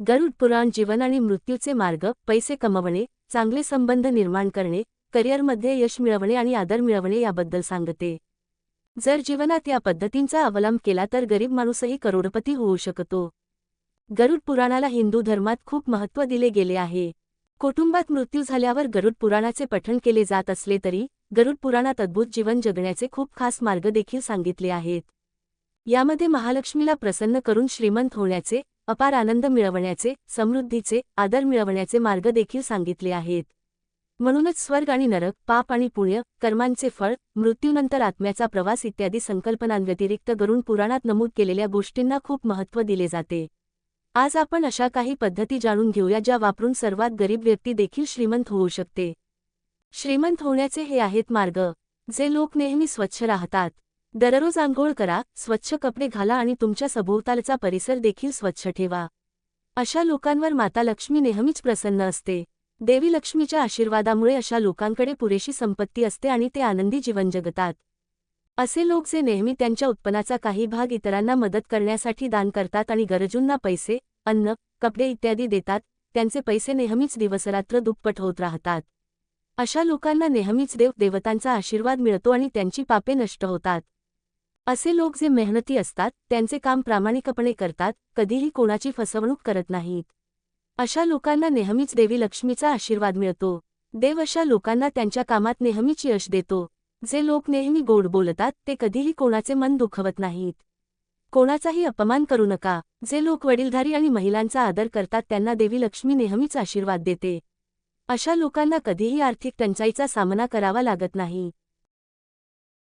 गरुड पुराण जीवन आणि मृत्यूचे मार्ग पैसे कमवणे चांगले संबंध निर्माण करणे करिअरमध्ये यश मिळवणे आणि आदर मिळवणे याबद्दल सांगते. जर जीवनात या पद्धतींचा अवलंब केला तर गरीब माणूसही करोडपती होऊ शकतो. गरुड पुराणाला हिंदू धर्मात खूप महत्त्व दिले गेले आहे. कुटुंबात मृत्यू झाल्यावर गरुड पुराणाचे पठण केले जात असले तरी गरुड पुराणात अद्भुत जीवन जगण्याचे खूप खास मार्ग देखील सांगितले आहेत. यामध्ये महालक्ष्मीला प्रसन्न करून श्रीमंत होण्याचे अपार आनंद मिळवण्याचे समृद्धीचे आदर मिळवण्याचे मार्ग देखील सांगितले आहेत. म्हणूनच स्वर्ग आणि नरक पाप आणि पुण्य कर्मांचे फळ मृत्यूनंतर आत्म्याचा प्रवास इत्यादी संकल्पनांव्यतिरिक्त करून पुराणात नमूद केलेल्या गोष्टींना खूप महत्त्व दिले जाते. आज आपण अशा काही पद्धती जाणून घेऊया ज्या वापरून सर्वात गरीब व्यक्ती देखील श्रीमंत होऊ शकते. श्रीमंत होण्याचे हे आहेत मार्ग. जे लोक नेहमी स्वच्छ राहतात. दररोज आंघोळ करा स्वच्छ कपडे घाला आणि तुमच्या सभोवतालचा परिसर देखील स्वच्छ ठेवा. अशा लोकांवर माता लक्ष्मी नेहमीच प्रसन्न असते. देवी लक्ष्मीच्या आशीर्वादामुळे अशा लोकांकडे पुरेशी संपत्ती असते आणि ते आनंदी जीवन जगतात. असे लोक जे नेहमी त्यांच्या उत्पन्नाचा काही भाग इतरांना मदत करण्यासाठी दान करतात आणि गरजूंना पैसे अन्न कपडे इत्यादी देतात त्यांचे पैसे नेहमीच दिवसरात्र दुप्पट होत राहतात. अशा लोकांना नेहमीच देव देवतांचा आशीर्वाद मिळतो आणि त्यांची पापे नष्ट होतात. असे लोक जे मेहनती असतात त्यांचे काम प्रामाणिकपणे करतात कधीही कोणाची फसवणूक करत नाहीत. अशा लोकांना नेहमीच देवी लक्ष्मीचा आशीर्वाद मिळतो. देव अशा लोकांना त्यांच्या कामात नेहमीच यश देतो. जे लोक नेहमी गोड बोलतात ते कधीही कोणाचे मन दुखवत नाहीत. कोणाचाही अपमान करू नका. जे लोक वडीलधारी आणि महिलांचा आदर करतात त्यांना देवी लक्ष्मी नेहमीच आशीर्वाद देते. अशा लोकांना कधीही आर्थिक टंचाईचा सामना करावा लागत नाही.